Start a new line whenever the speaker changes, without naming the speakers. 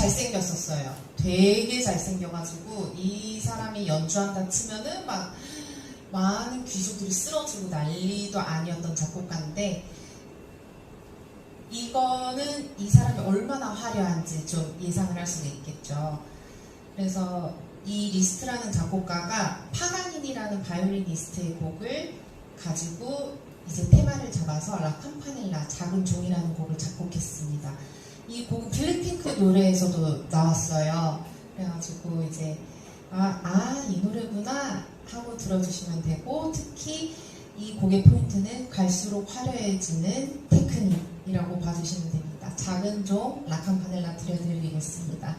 잘생겼었어요. 되게 잘생겨가지고 이 사람이 연주한다 치면은 막 많은 귀족들이 쓰러지고 난리도 아니었던 작곡가인데 이거는 이 사람이 얼마나 화려한지 좀 예상을 할 수가 있겠죠. 그래서 이 리스트라는 작곡가가 파가닌이라는 바이올리니스트의 곡을 가지고 이제 테마를 잡아서 라 캄파넬라 작은 종이라는 곡을 작곡했습니다. 이 곡은 노래에서도 나왔어요. 그래가지고 이제 아, 아, 이 노래구나 하고 들어주시면 되고 특히 이 곡의 포인트는 갈수록 화려해지는 테크닉이라고 봐주시면 됩니다. 작은 종 라캄파넬라 들려드리겠습니다.